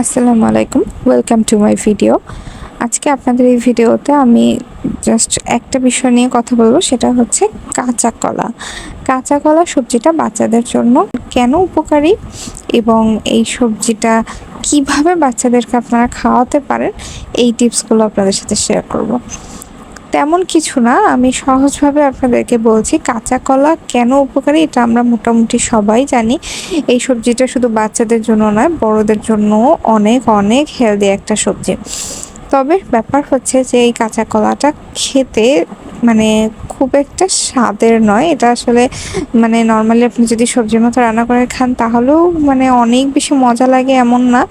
আসসালামু আলাইকুম welcome to my video আজকে আপনাদের এই ভিডিওতে আমি জাস্ট একটা বিষয় নিয়ে কথা বলব, সেটা হচ্ছে কাঁচা কলা। কাঁচা কলা সবজিটা বাচ্চাদের জন্য কেন উপকারী এবং এই সবজিটা কীভাবে বাচ্চাদেরকে আপনারা খাওয়াতে পারেন, এই টিপসগুলো আপনাদের সাথে শেয়ার করব। তেমন কিছু না, আমি সহজভাবে আপনাদেরকে বলছি কাঁচা কলা কেন উপকারী এটা আমরা মোটামুটি সবাই জানি। এই সবজিটা শুধু বাচ্চাদের জন্য নয়, বড়দের জন্য অনেক অনেক হেলদি একটা সবজি। তবে ব্যাপার হচ্ছে যে এই কাঁচা কলাটা খেতে মানে খুব একটা স্বাদের নয়। এটা আসলে মানে নর্মালি আপনি যদি সবজির মতো রান্না করে খান, তাহলেও মানে অনেক বেশি মজা লাগে এমন না।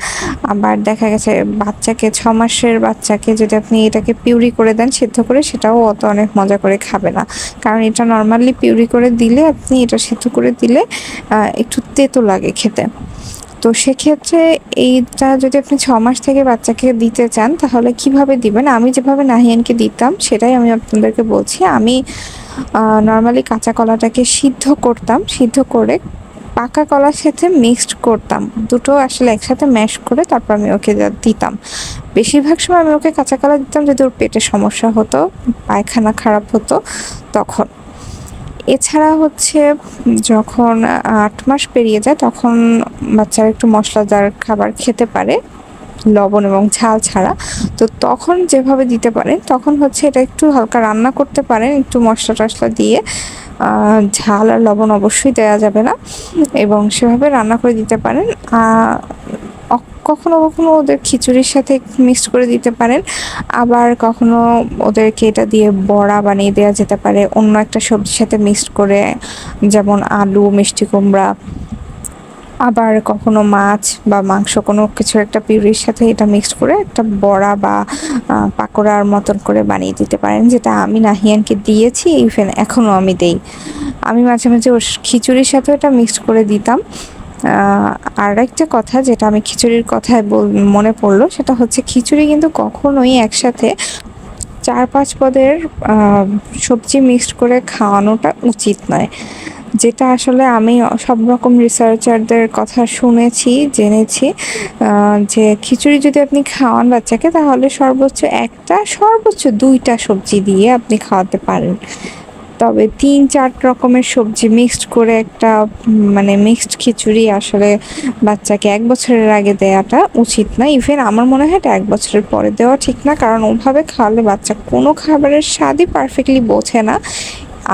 আবার দেখা গেছে বাচ্চাকে, ছ মাসের বাচ্চাকে যদি আপনি এটাকে পিউরি করে দেন, সিদ্ধ করে, সেটাও অত অনেক মজা করে খাবে না। কারণ এটা নর্মালি পিউরি করে দিলে, আপনি এটা সিদ্ধ করে দিলে একটু তেতো লাগে খেতে। তো সেক্ষেত্রে এইটা যদি আপনি ছ মাস থেকে বাচ্চাকে দিতে চান, তাহলে কীভাবে দিবেন? আমি যেভাবে নাহিয়ানকে দিতাম, সেটাই আমি আপনাদেরকে বলছি। আমি নর্মালি কাঁচা কলাটাকে সিদ্ধ করতাম, সিদ্ধ করে পাকা কলার সাথে মিক্সড করতাম। দুটো আসলে একসাথে ম্যাশ করে তারপর আমি ওকে দিতাম। বেশিরভাগ সময় আমি ওকে কাঁচা কলা দিতাম যদি ওর পেটে সমস্যা হতো, পায়খানা খারাপ হতো, তখন। এছাড়া হচ্ছে যখন আট মাস পেরিয়ে যায় তখন বাচ্চারা একটু মশলাদার খাবার খেতে পারে, লবণ এবং ঝাল ছাড়া। তো তখন যেভাবে দিতে পারেন, তখন হচ্ছে এটা একটু হালকা রান্না করতে পারেন, একটু মশলা টশলা দিয়ে। ঝাল আর লবণ অবশ্যই দেওয়া যাবে না। এবং সেভাবে রান্না করে দিতে পারেন। কখনো কখনো ওদের খিচুড়ির সাথে মিক্সড করে দিতে পারেন। আবার কখনো ওদেরকে এটা দিয়ে বড়া বানিয়ে দেওয়া যেতে পারে। অন্য একটা সবজির সাথে মিক্সড করে, যেমন আলু, মিষ্টি কুমড়া। আবার কখনো মাছ বা মাংস, কোনো কিছু একটা পিউরির সাথে এটা মিক্স করে একটা বড়া বা পাকোড়ার মতন করে বানিয়ে দিতে পারেন, যেটা আমি নাহিয়ানকে দিয়েছি ইভেন এখনও আমি দেই। আমি মাঝে মাঝে ওর খিচুড়ির সাথে এটা মিক্সড করে দিতাম। আর একটা কথা যেটা আমি খিচুড়ির কথায় বল মনে পড়ল, সেটা হচ্ছে খিচুড়ি কিন্তু কখনোই একসাথে চার পাঁচ পদের সবজি মিক্সড করে খাওয়ানোটা উচিত নয়। যেটা আসলে আমি সব রকম রিসার্চারদের কথা শুনেছি, জেনেছি যে খিচুড়ি যদি আপনি খাওয়ান বাচ্চাকে, তাহলে সর্বোচ্চ একটা, সর্বোচ্চ দুইটা সবজি দিয়ে আপনি খাওয়াতে পারেন। তবে তিন চার রকমের সবজি মিক্সড করে একটা মানে মিক্সড খিচুড়ি আসলে বাচ্চাকে এক বছরের আগে দেওয়াটা উচিত না। ইভেন আমার মনে হয় এটা এক বছরের পরে দেওয়া ঠিক না, কারণ ওভাবে খাওয়ালে বাচ্চা কোনো খাবারের স্বাদই পারফেক্টলি বোঝে না।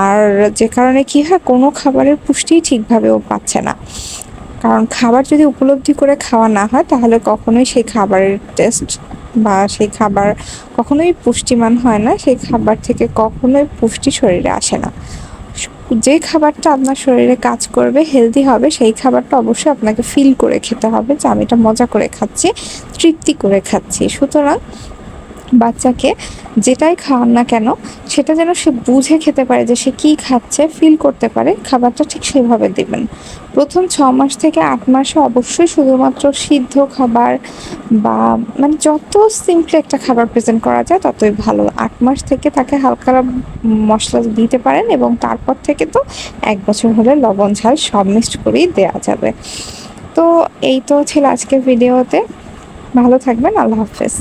আর যে কারণে কি হয়, কোনো খাবারের পুষ্টিই ঠিকভাবে ও পাচ্ছে না। কারণ খাবার যদি উপলব্ধি করে খাওয়া না হয়, তাহলে কখনোই সেই খাবারের টেস্ট বা সেই খাবার কখনোই পুষ্টিমান হয় না, সেই খাবার থেকে কখনোই পুষ্টি শরীরে আসে না। যে খাবারটা আপনার শরীরে কাজ করবে হেলদি হবে, সেই খাবারটা অবশ্যই আপনাকে ফিল করে খেতে হবে যে আমি এটা মজা করে খাচ্ছি, তৃপ্তি করে খাচ্ছি। সুতরাং বাচ্চাকে যেটাই খাওয়ান না কেন, সেটা যেন সে বুঝে খেতে পারে যে সে কী খাচ্ছে ফিল করতে পারে, খাবারটা ঠিক সেভাবে দেবেন। প্রথম ছ মাস থেকে আট মাসে অবশ্যই শুধুমাত্র সিদ্ধ খাবার বা মানে যত সিম্পলি একটা খাবার প্রেজেন্ট করা যায়, ততই ভালো। আট মাস থেকে তাকে হালকা মশলা দিতে পারেন এবং তারপর থেকে তো এক বছর হলে লবণ, ঝাল সব মিক্সড করেই দেওয়া যাবে। তো এই তো ছিল আজকের ভিডিওতে ভালো থাকবেন, আল্লাহ হাফেজ।